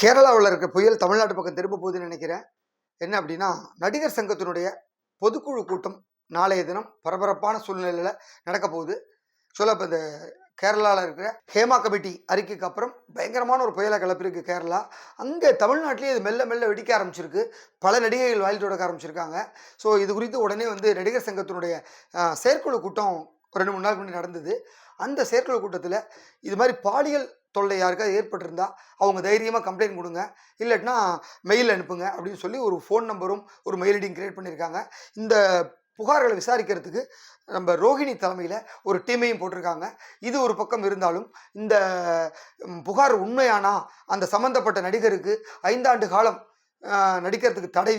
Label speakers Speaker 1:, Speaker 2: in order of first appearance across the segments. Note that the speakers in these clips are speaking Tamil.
Speaker 1: கேரளாவில் இருக்க புயல் தமிழ்நாட்டு பக்கம் திரும்ப போகுதுன்னு நினைக்கிறேன். என்ன அப்படின்னா நடிகர் சங்கத்தினுடைய பொதுக்குழு கூட்டம் நாளைய தினம் பரபரப்பான சூழ்நிலையில் நடக்க போகுது. சொல்ல இப்போ இந்த கேரளாவில் இருக்கிற ஹேமா கமிட்டி அறிக்கைக்கு அப்புறம் பயங்கரமான ஒரு புயலை கிளப்பியிருக்கு கேரளா. அங்கே தமிழ்நாட்டிலேயே இது மெல்ல மெல்ல வெடிக்க ஆரம்பிச்சிருக்கு. பல நடிகைகள் வாயில் தொடக்க ஆரம்பிச்சிருக்காங்க. ஸோ இது குறித்து உடனே வந்து நடிகர் சங்கத்தினுடைய செயற்குழு கூட்டம் ஒரு ரெண்டு மூணு நாள் முன்னாடி நடந்தது. அந்த செயற்குழு கூட்டத்தில் இது மாதிரி பாலியல் தொல்லை யாருக்காவது ஏற்பட்டிருந்தா அவங்க தைரியமாக கம்ப்ளைண்ட் கொடுங்க. இல்லட்டினா மெயில் அனுப்புங்க அப்படின்னு சொல்லி ஒரு ஃபோன் நம்பரும் ஒரு மெயில் ஐடியும் கிரியேட் பண்ணியிருக்காங்க. இந்த புகார்களை விசாரிக்கிறதுக்கு நம்ம ரோஹிணி தலைமையில் ஒரு டீமையும் போட்டிருக்காங்க. இது ஒரு பக்கம் இருந்தாலும் இந்த புகார் உண்மையானா அந்த சம்மந்தப்பட்ட நடிகருக்கு ஐந்தாண்டு காலம் நடிக்கிறதுக்கு தடை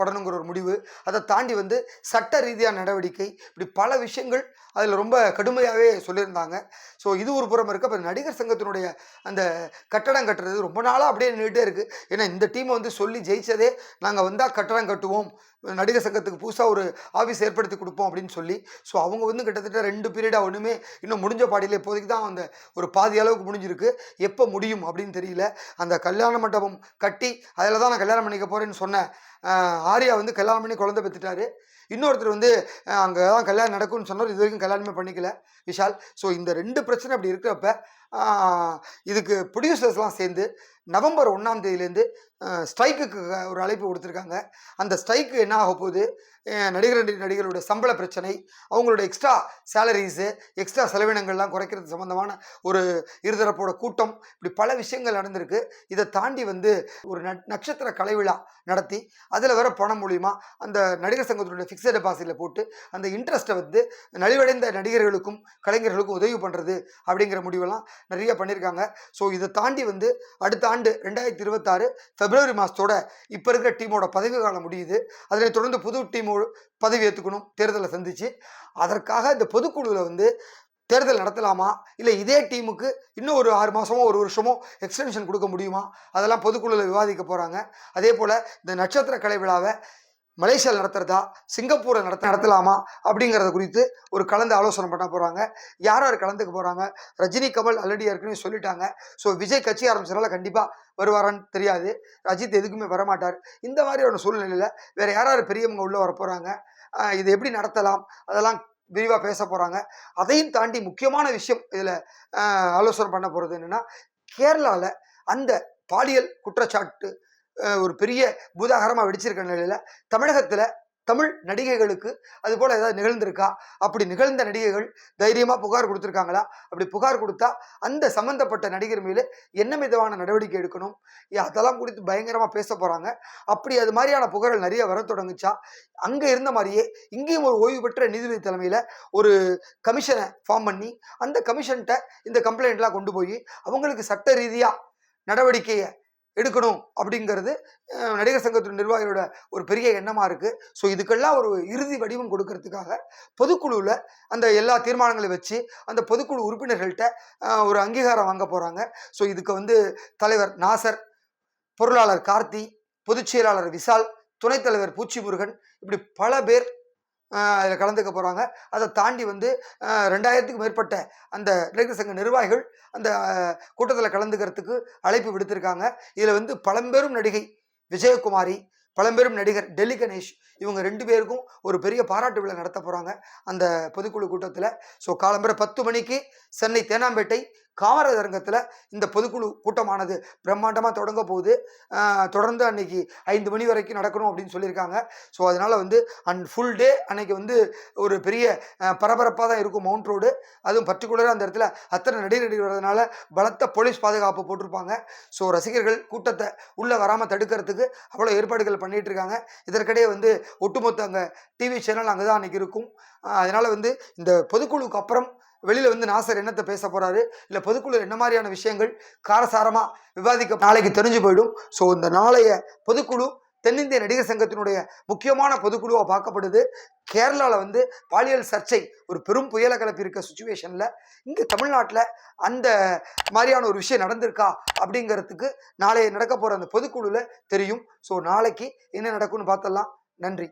Speaker 1: படணுங்கிற ஒரு முடிவு. அதை தாண்டி வந்து சட்ட ரீதியான நடவடிக்கை. இப்படி பல விஷயங்கள் அதில் ரொம்ப கடுமையாகவே சொல்லியிருந்தாங்க. ஸோ இது ஒரு புறம் இருக்க. இப்போ நடிகர் சங்கத்தினுடைய அந்த கட்டடம் கட்டுறது ரொம்ப நாளாக அப்படியே நின்றுட்டே இருக்குது ஏன்னா இந்த டீமை வந்து சொல்லி ஜெயித்ததே நாங்கள் வந்தால் கட்டடம் கட்டுவோம். நடிகர் சங்கத்துக்கு புதுசாக ஒரு ஆஃபீஸ் ஏற்படுத்தி கொடுப்போம் அப்படின்னு சொல்லி. ஸோ அவங்க வந்து கிட்டத்தட்ட ரெண்டு பீரியடாக ஒன்றுமே இன்னும் முடிஞ்ச பாடியில் இப்போதைக்கு தான் அந்த ஒரு பாதி அளவுக்கு முடிஞ்சிருக்கு. எப்போ முடியும் அப்படின்னு தெரியல. அந்த கல்யாண மண்டபம் கட்டி அதில் தான் நான் கல்யாணம் பண்ணிக்க போகிறேன்னு சொன்னேன். ஆர்யா வந்து கல்யாணம் பண்ணி குழந்தை பெற்றுட்டாரு. இன்னொருத்தர் வந்து அங்கே தான் கல்யாணம் நடக்கும்னு சொன்னார். இது வரைக்கும் கல்யாணமே பண்ணிக்கல விஷால். ஸோ இந்த ரெண்டு பிரச்சனை அப்படி இருக்கிறப்ப இதுக்கு ப்ரொடியூசர்ஸ்லாம் சேர்ந்து நவம்பர் ஒன்றாம் தேதியிலேருந்து ஸ்ட்ரைக்குக்கு ஒரு அழைப்பு கொடுத்துருக்காங்க அந்த ஸ்ட்ரைக்கு என்ன ஆக போகுது? நடிகர் நடிகர்களுடைய சம்பள பிரச்சனை அவங்களோட எக்ஸ்ட்ரா சேலரிஸு எக்ஸ்ட்ரா செலவினங்கள்லாம் குறைக்கிறது சம்மந்தமான ஒரு இருதரப்போட கூட்டம் இப்படி பல விஷயங்கள் நடந்திருக்கு. இதை தாண்டி வந்து ஒரு நட்- நட்சத்திர கலைவிழா நடத்தி அதில் வர பணம் மூலிமா அந்த நடிகர் சங்கத்தினுடைய ஃபிக்ஸட் டெபாசிட்டில் போட்டு அந்த இன்ட்ரெஸ்ட்டை வந்து நலிவடைந்த நடிகர்களுக்கும் கலைஞர்களுக்கும் உதவி பண்ணுறது அப்படிங்கிற முடிவெல்லாம் நிறைய பண்ணியிருக்காங்க ஸோ இதை தாண்டி வந்து அடுத்த ஆண்டு ரெண்டாயிரத்தி இருபத்தாறு பிப்ரவரி மாதத்தோட இப்போ இருக்கிற டீமோட பதவி காலம் முடியுது. அதனை தொடர்ந்து புது டீமோட பதவி ஏற்றுக்கணும் தேர்தலை சந்திச்சு. அதற்காக இந்த பொதுக்குழுவில் வந்து தேர்தல் நடத்தலாமா? இல்லை இதே டீமுக்கு இன்னும் ஒரு ஆறு மாதமோ ஒரு வருஷமோ எக்ஸ்டென்ஷன் கொடுக்க முடியுமா? அதெல்லாம் பொதுக்குழுவில் விவாதிக்க போகிறாங்க அதே போல் இந்த நட்சத்திர கலை விழாவை மலேசியாவில் நடத்துறதா? சிங்கப்பூரில் நடத்த நடத்தலாமா? அப்படிங்கிறத குறித்து ஒரு கலந்து ஆலோசனை பண்ண போகிறாங்க யார் யார் கலந்துக்க போகிறாங்க ரஜினி கமல் ஆல்ரெடி ஏற்கனவே சொல்லிட்டாங்க. ஸோ விஜய் கட்சி ஆரம்பிச்சனால கண்டிப்பாக வருவாரான்னு தெரியாது. ரஜித் எதுக்குமே வரமாட்டார். இந்த மாதிரி ஒரு சூழ்நிலையில் வேறு யார் யார் பெரியவங்க உள்ளே வர போகிறாங்க இது எப்படி நடத்தலாம்? அதெல்லாம் விரிவாக பேச போகிறாங்க அதையும் தாண்டி முக்கியமான விஷயம் இதில் ஆலோசனை பண்ண போகிறது என்னென்னா கேரளாவில் அந்த பாலியல் குற்றச்சாட்டு ஒரு பெரிய பூதாகரமாக வெடிச்சிருக்க நிலையில் தமிழகத்தில் தமிழ் நடிகைகளுக்கு அது போல் ஏதாவது நிகழ்ந்திருக்கா? அப்படி நிகழ்ந்த நடிகைகள் தைரியமாக புகார் கொடுத்துருக்காங்களா? அப்படி புகார் கொடுத்தா அந்த சம்மந்தப்பட்ட நடிகர் மேலே என்ன விதமான நடவடிக்கை எடுக்கணும்? அதெல்லாம் குறித்து பயங்கரமாக பேச போகிறாங்க அப்படி அது மாதிரியான புகார்கள் நிறைய வர தொடங்குச்சா? அங்கே இருந்த மாதிரியே இங்கேயும் ஒரு ஓய்வு பெற்ற நீதிபதி தலைமையில் ஒரு கமிஷனை ஃபார்ம் பண்ணி அந்த கமிஷன்கிட்ட இந்த கம்ப்ளைண்ட்லாம் கொண்டு போய் அவங்களுக்கு சட்ட ரீதியாக நடவடிக்கையை எடுக்கணும் அப்படிங்கிறது நடிகர் சங்கத்தின் நிர்வாகிகளோட ஒரு பெரிய எண்ணமாக இருக்குது ஸோ இதுக்கெல்லாம் ஒரு இறுதி வடிவம் கொடுக்கறதுக்காக பொதுக்குழுவில் அந்த எல்லா தீர்மானங்களையும் வச்சு அந்த பொதுக்குழு உறுப்பினர்கள்ட்ட ஒரு அங்கீகாரம் வாங்க போகிறாங்க ஸோ இதுக்கு வந்து தலைவர் நாசர் பொருளாளர் கார்த்தி பொதுச் செயலாளர் விஷால் துணைத் தலைவர் பூச்சி முருகன் இப்படி பல பேர் அதில் கலந்துக்க போகிறாங்க அதை தாண்டி வந்து ரெண்டாயிரத்துக்கு மேற்பட்ட அந்த நடிகர் சங்க நிர்வாகிகள் அந்த கூட்டத்தில் கலந்துக்கிறதுக்கு அழைப்பு விடுத்திருக்காங்க. இதில் வந்து பழம்பெரும் நடிகை விஜயகுமாரி பழம்பெரும் நடிகர் டெல்லி கணேஷ் இவங்க ரெண்டு பேருக்கும் ஒரு பெரிய பாராட்டு விழா நடத்த போகிறாங்க அந்த பொதுக்குழு கூட்டத்தில். ஸோ காலம்பரை பத்து மணிக்கு சென்னை தேனாம்பேட்டை காமராஜர் அரங்கத்தில் இந்த பொதுக்குழு கூட்டமானது பிரம்மாண்டமாக தொடங்க போகுது. தொடர்ந்து அன்னைக்கு ஐந்து மணி வரைக்கும் நடக்கணும் அப்படின்னு சொல்லியிருக்காங்க. ஸோ அதனால் வந்து அண்ட் ஃபுல் டே அன்னைக்கு வந்து ஒரு பெரிய பரபரப்பாக தான் இருக்கும் மவுண்ட் ரோடு அதுவும் பர்டிகுலராக அந்த இடத்துல அத்தனை நடிகர் நடிகர் பலத்த போலீஸ் பாதுகாப்பு போட்டிருப்பாங்க. ஸோ ரசிகர்கள் கூட்டத்தை உள்ளே வராமல் தடுக்கிறதுக்கு அவ்வளோ ஏற்பாடுகள் பண்ணிகிட்டு இருக்காங்க இதற்கிடையே வந்து ஒட்டுமொத்த அங்கே டிவி சேனல் அங்கே தான் அன்றைக்கி இருக்கும் அதனால் வந்து இந்த பொதுக்குழுவுக்கு அப்புறம் வெளியில் வந்து நாசர் என்னத்தை பேச போகிறாரு இல்லை பொதுக்குழு என்ன மாதிரியான விஷயங்கள்? காரசாரமாக விவாதிக்க நாளைக்கு தெரிஞ்சு போயிடும். ஸோ இந்த நாளைய பொதுக்குழு தென்னிந்திய நடிகர் சங்கத்தினுடைய முக்கியமான பொதுக்குழுவாக பார்க்கப்படுது. கேரளாவில் வந்து பாலியல் சர்ச்சை ஒரு பெரும் புயலை கலப்பி இருக்க சுச்சுவேஷனில் இங்கே தமிழ்நாட்டில் அந்த மாதிரியான ஒரு விஷயம் நடந்திருக்கா? அப்படிங்கிறதுக்கு நாளைய நடக்க போகிற அந்த பொதுக்குழுவில் தெரியும். ஸோ நாளைக்கு என்ன நடக்கும்னு பார்த்தலாம் நன்றி.